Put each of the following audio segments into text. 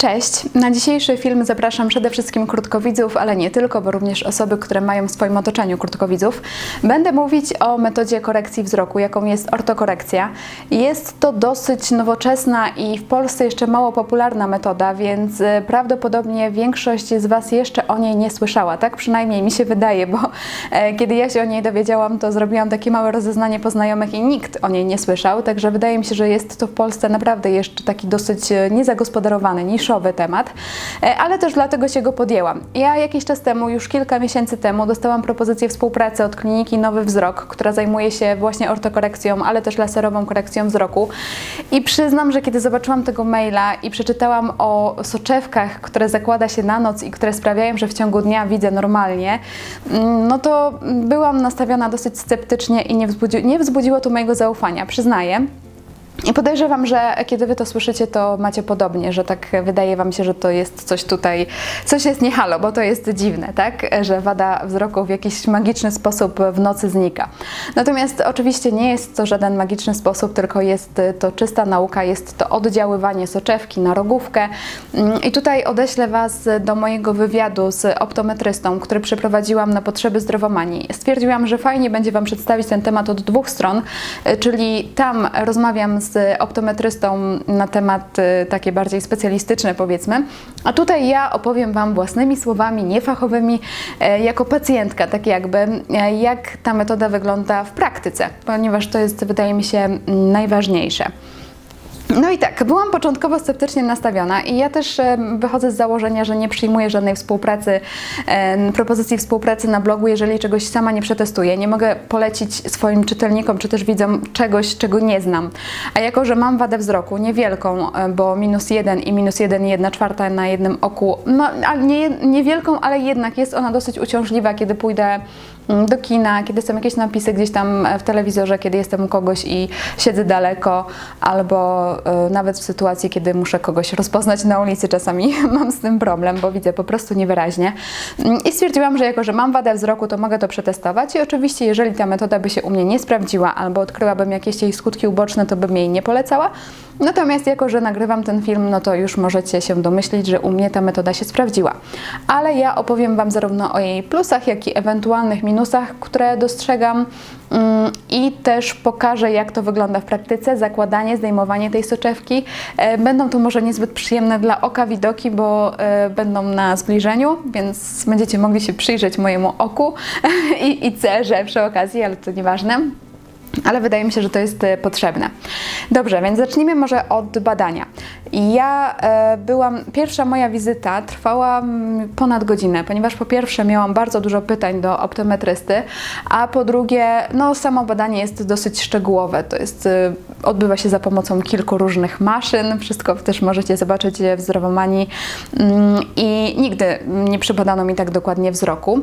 Cześć! Na dzisiejszy film zapraszam przede wszystkim krótkowidzów, ale nie tylko, bo również osoby, które mają w swoim otoczeniu krótkowidzów. Będę mówić o metodzie korekcji wzroku, jaką jest ortokorekcja. Jest to dosyć nowoczesna i w Polsce jeszcze mało popularna metoda, więc e, prawdopodobnie większość z Was jeszcze o niej nie słyszała. Tak przynajmniej mi się wydaje, bo e, kiedy ja się o niej dowiedziałam, to zrobiłam takie małe rozeznanie po znajomych i nikt o niej nie słyszał, także wydaje mi się, że jest to w Polsce naprawdę jeszcze taki dosyć e, niezagospodarowany, niszowy temat, e, ale też dlatego się go podjęłam. Ja jakiś czas temu, już kilka miesięcy temu, dostałam propozycję współpracy od kliniki Nowy Wzrok, która zajmuje się właśnie ortokorekcją, ale też laserową korekcją wzroku. I przyznam, że kiedy zobaczyłam tego maila i przeczytałam o soczewkach, które zakłada się na noc i które sprawiają, że w ciągu dnia widzę normalnie, mm, no to byłam nastawiona dosyć sceptycznie i nie, wzbudzi, nie wzbudziło to mojego zaufania, przyznaję. I podejrzewam, że kiedy wy to słyszycie, to macie podobnie, że tak wydaje wam się, że to jest coś tutaj, coś jest nie halo, bo to jest dziwne, tak? Że wada wzroku w jakiś magiczny sposób w nocy znika. Natomiast oczywiście nie jest to żaden magiczny sposób, tylko jest to czysta nauka, jest to oddziaływanie soczewki na rogówkę. Mm, I tutaj odeślę was do mojego wywiadu z optometrystą, który przeprowadziłam na potrzeby zdrowomanii. Stwierdziłam, że fajnie będzie wam przedstawić ten temat od dwóch stron, y, czyli tam rozmawiam z optometrystą na tematy takie bardziej specjalistyczne, powiedzmy. A tutaj ja opowiem Wam własnymi słowami, niefachowymi, e, jako pacjentka, tak jakby, e, jak ta metoda wygląda w praktyce, ponieważ to jest, wydaje mi się, najważniejsze. No i tak, byłam początkowo sceptycznie nastawiona i ja też e, wychodzę z założenia, że nie przyjmuję żadnej współpracy, e, propozycji współpracy na blogu, jeżeli czegoś sama nie przetestuję. Nie mogę polecić swoim czytelnikom czy też widzom czegoś, czego nie znam. A jako, że mam wadę wzroku, niewielką, e, bo minus jeden i minus jeden i jedna czwarta na jednym oku, no nie, niewielką, ale jednak jest ona dosyć uciążliwa, kiedy pójdę mm, do kina, kiedy są jakieś napisy gdzieś tam w telewizorze, kiedy jestem u kogoś i siedzę daleko, albo e, nawet w sytuacji, kiedy muszę kogoś rozpoznać na ulicy, czasami mam z tym problem, bo widzę po prostu niewyraźnie. Mm, I stwierdziłam, że jako, że mam wadę wzroku, to mogę to przetestować i oczywiście, jeżeli ta metoda by się u mnie nie sprawdziła, albo odkryłabym jakieś jej skutki uboczne, to bym jej nie polecała. Natomiast jako, że nagrywam ten film, no to już możecie się domyślić, że u mnie ta metoda się sprawdziła. Ale ja opowiem Wam zarówno o jej plusach, jak i ewentualnych minusach, które dostrzegam mm, i też pokażę, jak to wygląda w praktyce, zakładanie, zdejmowanie tej soczewki. E, Będą to może niezbyt przyjemne dla oka widoki, bo e, będą na zbliżeniu, więc będziecie mogli się przyjrzeć mojemu oku i, i cerze przy okazji, ale to nieważne ale wydaje mi się, że to jest e, potrzebne. Dobrze, więc zacznijmy może od badania. Ja e, byłam, pierwsza moja wizyta trwała mm, ponad godzinę, ponieważ po pierwsze miałam bardzo dużo pytań do optometrysty, a po drugie, no samo badanie jest dosyć szczegółowe. To jest, e, odbywa się za pomocą kilku różnych maszyn, wszystko też możecie zobaczyć w zdrowomanii mm, i nigdy nie przebadano mi tak dokładnie wzroku.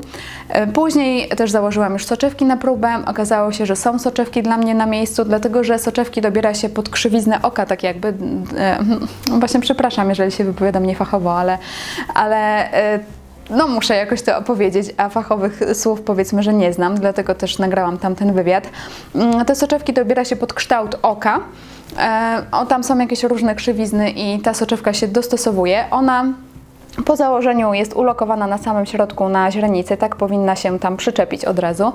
Później też założyłam już soczewki na próbę, okazało się, że są soczewki dla mnie na miejscu, dlatego że soczewki dobiera się pod krzywiznę oka, tak jakby. E, no właśnie, przepraszam, jeżeli się wypowiadam niefachowo, ale, ale e, no muszę jakoś to opowiedzieć, a fachowych słów powiedzmy, że nie znam, dlatego też nagrałam tam ten wywiad. Mm, Te soczewki dobiera się pod kształt oka. E, O, tam są jakieś różne krzywizny i ta soczewka się dostosowuje. Ona po założeniu jest ulokowana na samym środku na źrenicy, tak powinna się tam przyczepić od razu.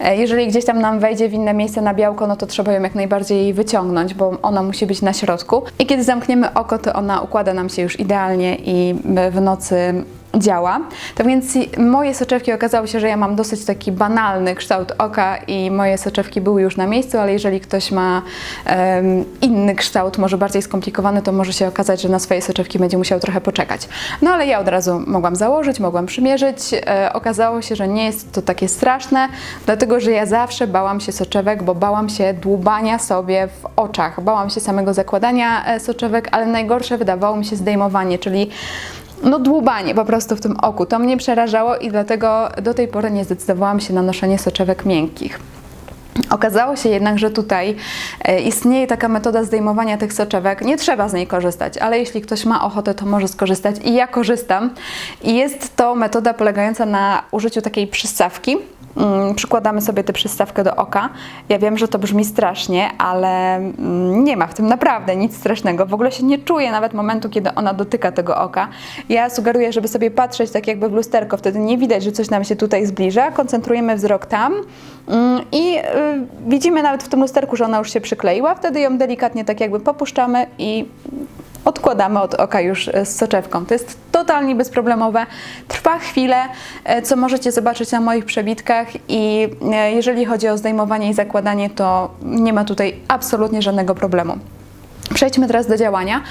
E, Jeżeli gdzieś tam nam wejdzie w inne miejsce na białko, no to trzeba ją jak najbardziej wyciągnąć, bo ona musi być na środku. I kiedy zamkniemy oko, to ona układa nam się już idealnie i w nocy działa. To więc moje soczewki okazało się, że ja mam dosyć taki banalny kształt oka i moje soczewki były już na miejscu, ale jeżeli ktoś ma em, inny kształt, może bardziej skomplikowany, to może się okazać, że na swoje soczewki będzie musiał trochę poczekać. No ale ja od razu mogłam założyć, mogłam przymierzyć. E, okazało się, że nie jest to takie straszne, dlatego że ja zawsze bałam się soczewek, bo bałam się dłubania sobie w oczach. Bałam się samego zakładania e, soczewek, ale najgorsze wydawało mi się zdejmowanie, czyli no dłubanie po prostu w tym oku. To mnie przerażało i dlatego do tej pory nie zdecydowałam się na noszenie soczewek miękkich. Okazało się jednak, że tutaj e, istnieje taka metoda zdejmowania tych soczewek. Nie trzeba z niej korzystać, ale jeśli ktoś ma ochotę, to może skorzystać i ja korzystam. I jest to metoda polegająca na użyciu takiej przystawki. Mm, przykładamy sobie tę przystawkę do oka. Ja wiem, że to brzmi strasznie, ale mm, nie ma w tym naprawdę nic strasznego. W ogóle się nie czuję nawet momentu, kiedy ona dotyka tego oka. Ja sugeruję, żeby sobie patrzeć tak jakby w lusterko, wtedy nie widać, że coś nam się tutaj zbliża. Koncentrujemy wzrok tam mm, i y, widzimy nawet w tym lusterku, że ona już się przykleiła. Wtedy ją delikatnie tak jakby popuszczamy i odkładamy od oka już e, z soczewką. To jest totalnie bezproblemowe. Trwa chwilę, e, co możecie zobaczyć na moich przebitkach i e, jeżeli chodzi o zdejmowanie i zakładanie, to nie ma tutaj absolutnie żadnego problemu. Przejdźmy teraz do działania.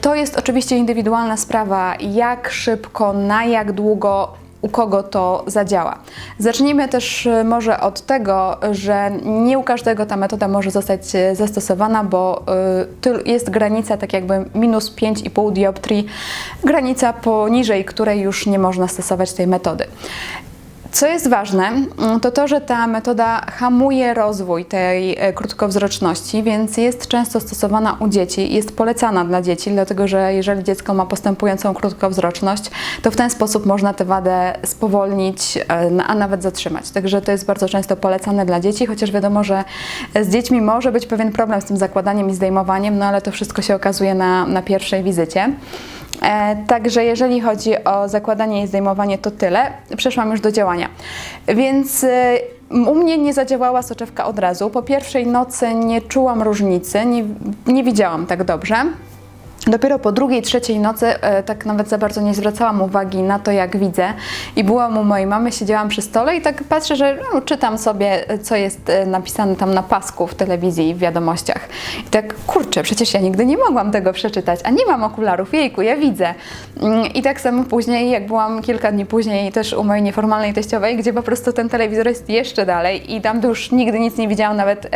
To jest oczywiście indywidualna sprawa, jak szybko, na jak długo u kogo to zadziała. Zacznijmy też e, może od tego, że nie u każdego ta metoda może zostać e, zastosowana, bo e, jest granica tak jakby minus 5,5 dioptrii, granica poniżej której już nie można stosować tej metody. Co jest ważne, mm, to to, że ta metoda hamuje rozwój tej e, krótkowzroczności, więc jest często stosowana u dzieci, jest polecana dla dzieci, dlatego że jeżeli dziecko ma postępującą krótkowzroczność, to w ten sposób można tę wadę spowolnić, e, a nawet zatrzymać. Także to jest bardzo często polecane dla dzieci, chociaż wiadomo, że z dziećmi może być pewien problem z tym zakładaniem i zdejmowaniem, no ale to wszystko się okazuje na, na pierwszej wizycie. E, Także jeżeli chodzi o zakładanie i zdejmowanie, to tyle. Przeszłam już do działania. Więc e, u mnie nie zadziałała soczewka od razu. Po pierwszej nocy nie czułam różnicy, nie, nie widziałam tak dobrze. Dopiero po drugiej, trzeciej nocy e, tak nawet za bardzo nie zwracałam uwagi na to, jak widzę. I byłam u mojej mamy, siedziałam przy stole i tak patrzę, że no, czytam sobie, e, co jest e, napisane tam na pasku w telewizji i w wiadomościach. I tak, kurczę, przecież ja nigdy nie mogłam tego przeczytać, a nie mam okularów, jejku, ja widzę. Mm, I tak samo później, jak byłam kilka dni później też u mojej nieformalnej teściowej, gdzie po prostu ten telewizor jest jeszcze dalej i tam już nigdy nic nie widziałam, nawet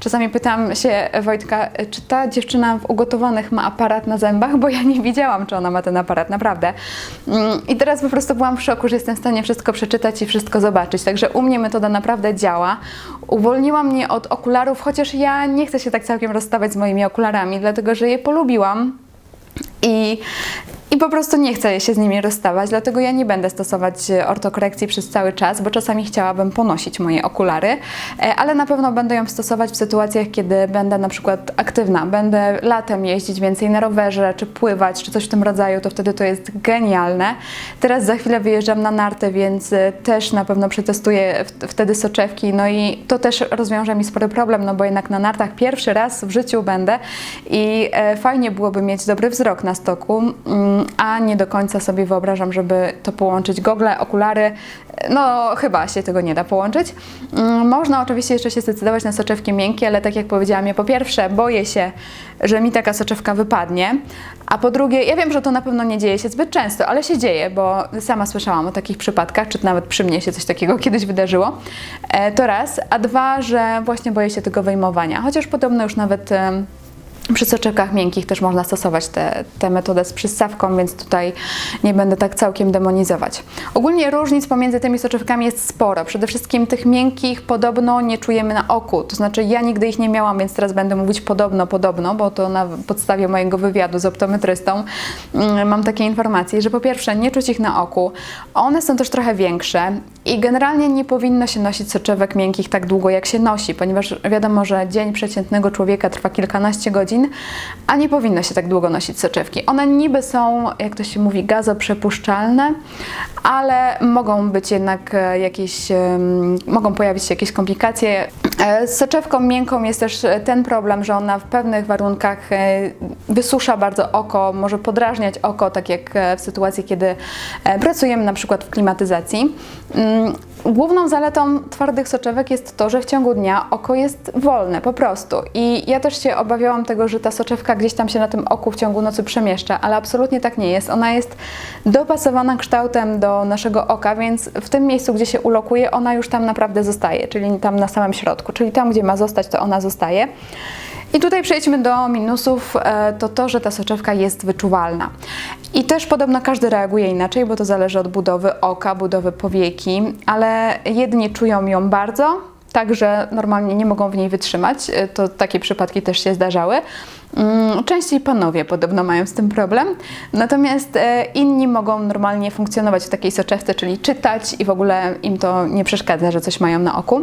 czasami pytam się Wojtka, czy ta dziewczyna w ugotowanych ma aparat na zębach, bo ja nie widziałam, czy ona ma ten aparat, naprawdę. Mm, I teraz po prostu byłam w szoku, że jestem w stanie wszystko przeczytać i wszystko zobaczyć. Także u mnie metoda naprawdę działa. Uwolniła mnie od okularów, chociaż ja nie chcę się tak całkiem rozstawać z moimi okularami, dlatego że je polubiłam. I, I po prostu nie chcę się z nimi rozstawać, dlatego ja nie będę stosować e, ortokorekcji przez cały czas, bo czasami chciałabym ponosić moje okulary, e, ale na pewno będę ją stosować w sytuacjach, kiedy będę na przykład aktywna, będę latem jeździć więcej na rowerze, czy pływać, czy coś w tym rodzaju, to wtedy to jest genialne. Teraz za chwilę wyjeżdżam na narty, więc e, też na pewno przetestuję wtedy soczewki, no i to też rozwiąże mi spory problem, no bo jednak na nartach pierwszy raz w życiu będę i fajnie byłoby mieć dobry wzrok na stoku, mm, a nie do końca sobie wyobrażam, żeby to połączyć. Gogle, okulary, no chyba się tego nie da połączyć. Mm, Można oczywiście jeszcze się zdecydować na soczewki miękkie, ale tak jak powiedziałam, ja po pierwsze boję się, że mi taka soczewka wypadnie, a po drugie, ja wiem, że to na pewno nie dzieje się zbyt często, ale się dzieje, bo sama słyszałam o takich przypadkach, czy nawet przy mnie się coś takiego kiedyś wydarzyło. E, To raz, a dwa, że właśnie boję się tego wyjmowania, chociaż podobno już nawet... przy soczewkach miękkich też można stosować tę tę metodę z przystawką, więc tutaj nie będę tak całkiem demonizować. Ogólnie różnic pomiędzy tymi soczewkami jest sporo. Przede wszystkim tych miękkich podobno nie czujemy na oku. To znaczy ja nigdy ich nie miałam, więc teraz będę mówić podobno, podobno, bo to na podstawie mojego wywiadu z optometrystą mm, mam takie informacje, że po pierwsze nie czuć ich na oku. One są też trochę większe i generalnie nie powinno się nosić soczewek miękkich tak długo jak się nosi, ponieważ wiadomo, że dzień przeciętnego człowieka trwa kilkanaście godzin, a nie powinno się tak długo nosić soczewki. One niby są, jak to się mówi, gazoprzepuszczalne, ale mogą być jednak e, jakieś, mogą pojawić się jakieś komplikacje. E, Z soczewką miękką jest też e, ten problem, że ona w pewnych warunkach wysusza bardzo oko, może podrażniać oko, tak jak w sytuacji, kiedy pracujemy na przykład w klimatyzacji. Mm, Główną zaletą twardych soczewek jest to, że w ciągu dnia oko jest wolne po prostu. I ja też się obawiałam tego, że ta soczewka gdzieś tam się na tym oku w ciągu nocy przemieszcza, ale absolutnie tak nie jest. Ona jest dopasowana kształtem do naszego oka, więc w tym miejscu, gdzie się ulokuje, ona już tam naprawdę zostaje, czyli tam na samym środku, czyli tam, gdzie ma zostać, to ona zostaje. I tutaj przejdźmy do minusów, e, to to, że ta soczewka jest wyczuwalna. I też podobno każdy reaguje inaczej, bo to zależy od budowy oka, budowy powieki, ale jedni czują ją bardzo, tak, że normalnie nie mogą w niej wytrzymać. E, To takie przypadki też się zdarzały. Mm, Częściej panowie podobno mają z tym problem, natomiast e, inni mogą normalnie funkcjonować w takiej soczewce, czyli czytać i w ogóle im to nie przeszkadza, że coś mają na oku.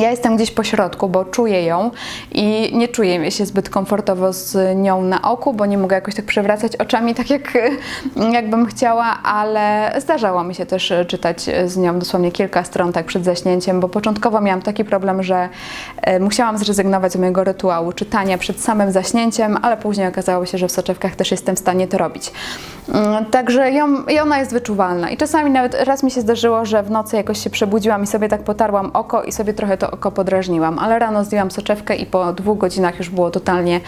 Ja jestem gdzieś po środku, bo czuję ją i nie czuję się zbyt komfortowo z nią na oku, bo nie mogę jakoś tak przewracać oczami, tak jak, jakbym chciała, ale zdarzało mi się też czytać z nią dosłownie kilka stron tak przed zaśnięciem, bo początkowo miałam taki problem, że e, musiałam zrezygnować z mojego rytuału czytania przed samym zaśnięciem, ale później okazało się, że w soczewkach też jestem w stanie to robić. Mm, Także ją, i ona jest wyczuwalna. I czasami nawet raz mi się zdarzyło, że w nocy jakoś się przebudziłam i sobie tak potarłam oko i sobie trochę to oko podrażniłam, ale rano zdjęłam soczewkę i po dwóch godzinach już było totalnie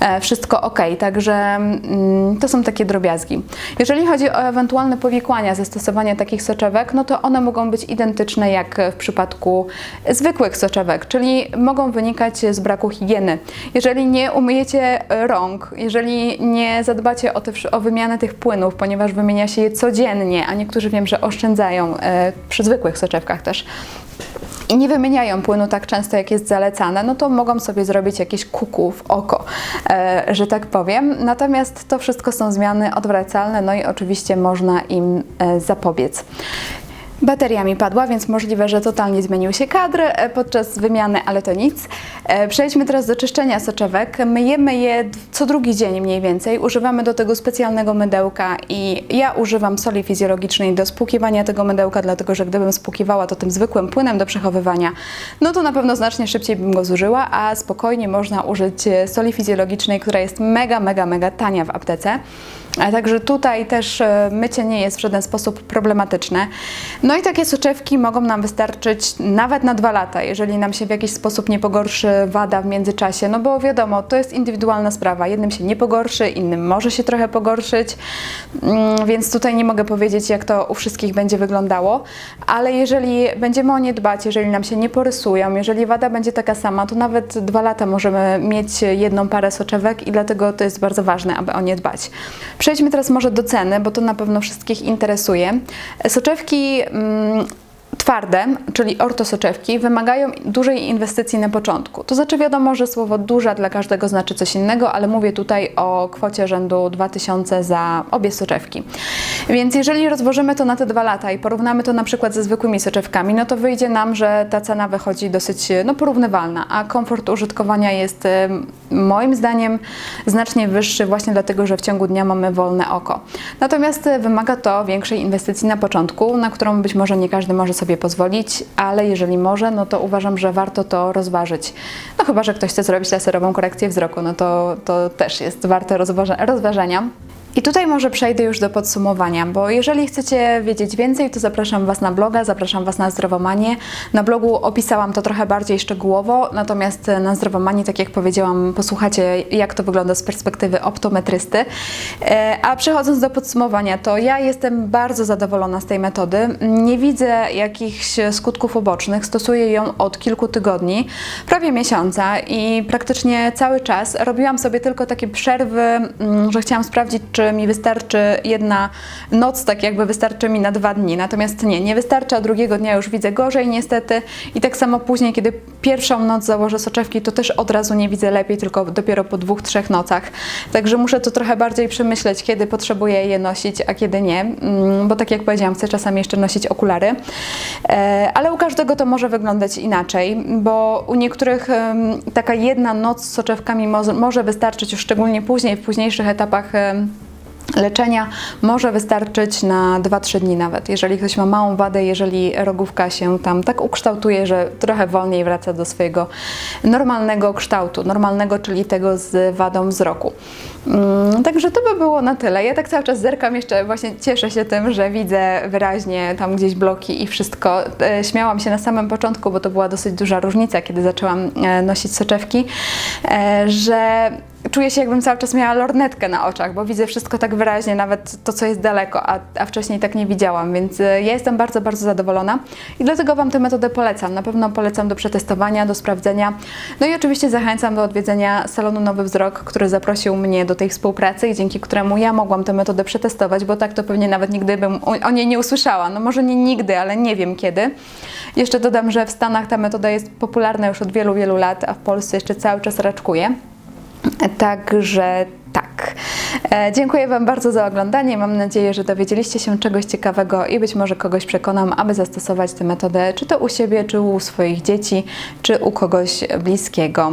e, wszystko ok. Także mm, to są takie drobiazgi. Jeżeli chodzi o ewentualne powikłania zastosowania takich soczewek, no to one mogą być identyczne jak w przypadku zwykłych soczewek, czyli mogą wynikać z braku higieny. Jeżeli nie umyjecie rąk, jeżeli nie zadbacie o, te, o wymianę tych płynów, ponieważ wymienia się je codziennie, a niektórzy wiem, że oszczędzają e, przy zwykłych soczewkach też, i nie wymieniają płynu tak często, jak jest zalecane, no to mogą sobie zrobić jakieś kuku w oko, e, że tak powiem. Natomiast to wszystko są zmiany odwracalne, no i oczywiście można im e, zapobiec. Bateria mi padła, więc możliwe, że totalnie zmienił się kadr e, podczas wymiany, ale to nic. E, Przejdźmy teraz do czyszczenia soczewek. Myjemy je co drugi dzień mniej więcej. Używamy do tego specjalnego mydełka i ja używam soli fizjologicznej do spłukiwania tego mydełka, dlatego że gdybym spłukiwała to tym zwykłym płynem do przechowywania, no to na pewno znacznie szybciej bym go zużyła, a spokojnie można użyć e, soli fizjologicznej, która jest mega, mega, mega tania w aptece. A także tutaj też e, mycie nie jest w żaden sposób problematyczne. No i takie soczewki mogą nam wystarczyć nawet na dwa lata, jeżeli nam się w jakiś sposób nie pogorszy wada w międzyczasie. No bo wiadomo, to jest indywidualna sprawa. Jednym się nie pogorszy, innym może się trochę pogorszyć, Mm, więc tutaj nie mogę powiedzieć, jak to u wszystkich będzie wyglądało. Ale jeżeli będziemy o nie dbać, jeżeli nam się nie porysują, jeżeli wada będzie taka sama, to nawet dwa lata możemy mieć jedną parę soczewek i dlatego to jest bardzo ważne, aby o nie dbać. Przejdźmy teraz może do ceny, bo to na pewno wszystkich interesuje. Soczewki mm, twarde, czyli ortosoczewki, wymagają dużej inwestycji na początku. To znaczy wiadomo, że słowo duża dla każdego znaczy coś innego, ale mówię tutaj o kwocie rzędu 2000 za obie soczewki. Więc jeżeli rozłożymy to na te dwa lata i porównamy to na przykład ze zwykłymi soczewkami, no to wyjdzie nam, że ta cena wychodzi dosyć no, porównywalna, a komfort użytkowania jest moim zdaniem znacznie wyższy właśnie dlatego, że w ciągu dnia mamy wolne oko. Natomiast wymaga to większej inwestycji na początku, na którą być może nie każdy może sobie pozwolić, ale jeżeli może, no to uważam, że warto to rozważyć. No chyba, że ktoś chce zrobić laserową korekcję wzroku, no to, to też jest warte rozważenia. I tutaj może przejdę już do podsumowania, bo jeżeli chcecie wiedzieć więcej, to zapraszam Was na bloga, zapraszam Was na Zdrowomanię. Na blogu opisałam to trochę bardziej szczegółowo, natomiast na Zdrowomanii, tak jak powiedziałam, posłuchacie jak to wygląda z perspektywy optometrysty. E, A przechodząc do podsumowania, to ja jestem bardzo zadowolona z tej metody. Nie widzę jakichś skutków ubocznych, stosuję ją od kilku tygodni, prawie miesiąca i praktycznie cały czas robiłam sobie tylko takie przerwy, mm, że chciałam sprawdzić, czy mi wystarczy jedna noc, tak jakby wystarczy mi na dwa dni. Natomiast nie, nie wystarcza, drugiego dnia już widzę gorzej niestety i tak samo później, kiedy pierwszą noc założę soczewki, to też od razu nie widzę lepiej, tylko dopiero po dwóch, trzech nocach. Także muszę to trochę bardziej przemyśleć, kiedy potrzebuję je nosić, a kiedy nie, Mm, bo tak jak powiedziałam, chcę czasami jeszcze nosić okulary. E, Ale u każdego to może wyglądać inaczej, bo u niektórych taka jedna noc z soczewkami mo- może wystarczyć już szczególnie później, w późniejszych etapach leczenia może wystarczyć na 2-3 dni nawet. Jeżeli ktoś ma małą wadę, jeżeli rogówka się tam tak ukształtuje, że trochę wolniej wraca do swojego normalnego kształtu, normalnego, czyli tego z wadą wzroku. Mm, Także to by było na tyle. Ja tak cały czas zerkam jeszcze, właśnie cieszę się tym, że widzę wyraźnie tam gdzieś bloki i wszystko. E, Śmiałam się na samym początku, bo to była dosyć duża różnica, kiedy zaczęłam e, nosić soczewki, e, że czuję się jakbym cały czas miała lornetkę na oczach, bo widzę wszystko tak wyraźnie, nawet to, co jest daleko, a, a wcześniej tak nie widziałam, więc e, ja jestem bardzo, bardzo zadowolona i dlatego Wam tę metodę polecam. Na pewno polecam do przetestowania, do sprawdzenia. No i oczywiście zachęcam do odwiedzenia salonu Nowy Wzrok, który zaprosił mnie do tej współpracy i dzięki któremu ja mogłam tę metodę przetestować, bo tak to pewnie nawet nigdy bym o niej nie usłyszała. No może nie nigdy, ale nie wiem kiedy. Jeszcze dodam, że w Stanach ta metoda jest popularna już od wielu, wielu lat, a w Polsce jeszcze cały czas raczkuje. Także tak. E, dziękuję Wam bardzo za oglądanie. Mam nadzieję, że dowiedzieliście się czegoś ciekawego i być może kogoś przekonam, aby zastosować tę metodę, czy to u siebie, czy u swoich dzieci, czy u kogoś bliskiego.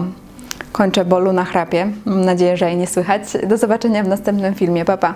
Kończę, bo Luna chrapie. Mam nadzieję, że jej nie słychać. Do zobaczenia w następnym filmie. Pa, pa.